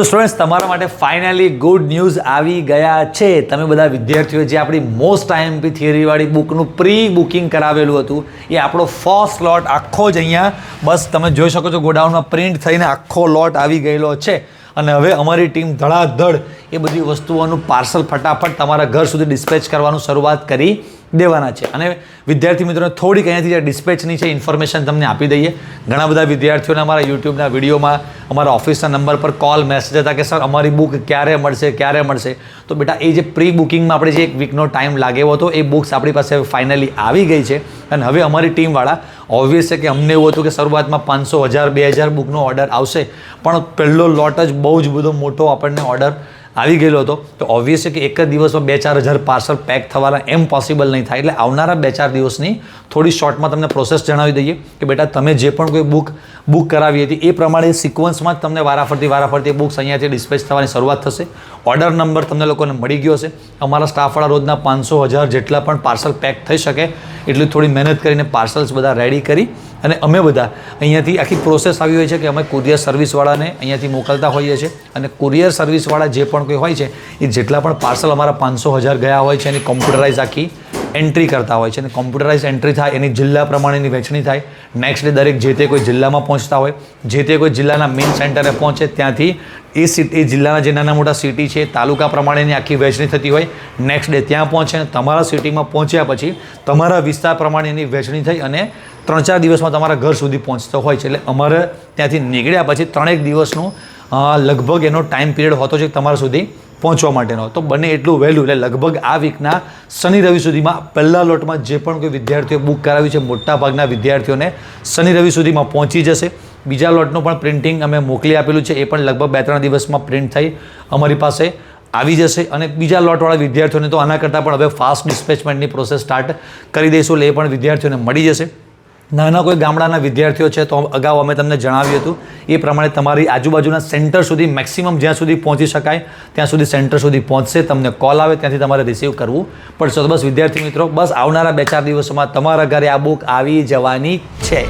તો સ્ટુડન્ટ્સ, તમારા માટે ફાઇનલી ગુડ ન્યૂઝ આવી ગયા છે. તમે બધા વિદ્યાર્થીઓ, જે આપણી મોસ્ટ આઈએમપી થિયરીવાળી બુકનું પ્રી બુકિંગ કરાવેલું હતું, એ આપણો ફર્સ્ટ લોટ આખો જ અહીંયા, બસ તમે જોઈ શકો છો, ગોડાઉનમાં પ્રિન્ટ થઈને આખો લોટ આવી ગયેલો છે. અને હવે અમારી ટીમ ધડાધડ એ બધી વસ્તુઓનું પાર્સલ ફટાફટ તમારા ઘર સુધી ડિસ્પેચ કરવાનું શરૂઆત કરી દેવાના છે. અને વિદ્યાર્થી મિત્રોને, થોડીક અહીંયાથી જે ડિસ્પેચની છે ઇન્ફોર્મેશન તમને આપી દઈએ. ઘણા બધા વિદ્યાર્થીઓને અમારા યુટ્યુબના વિડીયોમાં અમારા ઓફિસના નંબર પર કોલ મેસેજ હતા કે સર અમારી બુક ક્યારે મળશે ક્યારે મળશે? તો બેટા, એ જે પ્રી બુકિંગમાં આપણે જે એક વીકનો ટાઈમ લાગેવો હતો, એ બુક્સ આપણી પાસે ફાઇનલી આવી ગઈ છે. અને હવે અમારી ટીમવાળા ઓબ્વિયસ છે કે અમને એવું હતું કે શરૂઆતમાં પાંચસો, હજાર, બે હજાર બુકનો ઓર્ડર આવશે. પણ પહેલો લોટ જ બહુ જ બધો મોટો આપણને ઓર્ડર આવી ગયેલો હતો. તો ઓબ્વિયસ કે એક જ દિવસમાં બે ચાર હજાર પાર્સલ પેક થવાના એમ પોસિબલ નહીં થાય. એટલે આવનારા બે ચાર દિવસની થોડી શોર્ટમાં તમને પ્રોસેસ જણાવી દઈએ કે બેટા તમે જે પણ કોઈ બુક બુક કરાવી હતી, એ પ્રમાણે સિક્વન્સમાં જ તમને વારાફરતી વારાફરતી બુક્સ અહીંયાથી ડિસ્પેચ થવાની શરૂઆત થશે. ઓર્ડર નંબર તમને લોકોને મળી ગયો હશે. અમારા સ્ટાફવાળા રોજના પાંચસો હજાર જેટલા પણ પાર્સલ પેક થઈ શકે. એટલી થોડી મહેનત કરીને પાર્સલ્સ બધા રેડી કરી અને અમે બધા અહીંયાથી આખી પ્રોસેસ આવી હોય છે કે અમે કુરિયર સર્વિસવાળાને અહીંયાથી મોકલતા હોઈએ છીએ. અને કુરિયર સર્વિસવાળા જે પણ કોઈ હોય છે, એ જેટલા પણ પાર્સલ અમારા પાંચસો હજાર ગયા હોય છે એની કોમ્પ્યુટરાઇઝ આખી એન્ટ્રી કરતા હોય છે અને કોમ્પ્યુટરાઇઝ એન્ટ્રી થાય, એની જિલ્લા પ્રમાણેની વહેંચણી થાય. નેક્સ્ટ ડે દરેક જે તે કોઈ જિલ્લામાં પહોંચતા હોય, જે તે કોઈ જિલ્લાના મેઇન સેન્ટરે પહોંચે, ત્યાંથી એ સિટી જિલ્લાના જે નાના મોટા સિટી છે, તાલુકા પ્રમાણેની આખી વહેંચણી થતી હોય. નેક્સ્ટ ડે ત્યાં પહોંચે તમારા સિટીમાં પહોંચ્યા પછી તમારા વિસ્તાર પ્રમાણેની વહેંચણી થઈ અને ત્રણ ચાર દિવસમાં તમારા ઘર સુધી પહોંચતો હોય છે. એટલે અમારે ત્યાંથી નીકળ્યા પછી ત્રણેક દિવસનું લગભગ એનો ટાઈમ પિરિયડ હોતો છે તમારા સુધી પહોંચવા માટેનો. તો બને એટલું વહેલું. એટલે લગભગ આ વીકના શનિ રવિ સુધીમાં પહેલા લોટમાં જે પણ કોઈ વિદ્યાર્થીઓ બુક કરાવી છે, મોટાભાગના વિદ્યાર્થીઓને શનિ રવિ સુધીમાં પહોંચી જશે. બીજા લોટનું પણ પ્રિન્ટિંગ અમે મોકલી આપેલું છે. એ પણ લગભગ બે ત્રણ દિવસમાં પ્રિન્ટ થઈ અમારી પાસે આવી જશે. અને બીજા લોટવાળા વિદ્યાર્થીઓને તો આના કરતાં પણ હવે ફાસ્ટ ડિસ્પેચમેન્ટની પ્રોસેસ સ્ટાર્ટ કરી દઈશું. એટલે એ પણ વિદ્યાર્થીઓને મળી જશે. નાના કોઈ ગામડાના વિદ્યાર્થીઓ છે તો અગાઉ અમે તમને જણાવ્યું હતું, એ પ્રમાણે તમારી આજુબાજુના સેન્ટર સુધી, મેક્સિમમ જ્યાં સુધી પહોંચી શકાય, ત્યાં સુધી સેન્ટર સુધી પહોંચશે, તમને કોલ આવે ત્યાંથી તમારે રિસીવ કરવું પડશે. તો બસ વિદ્યાર્થી મિત્રો, બસ આવનારા બે ચાર દિવસોમાં તમારા ઘરે આ બુક આવી જવાની છે.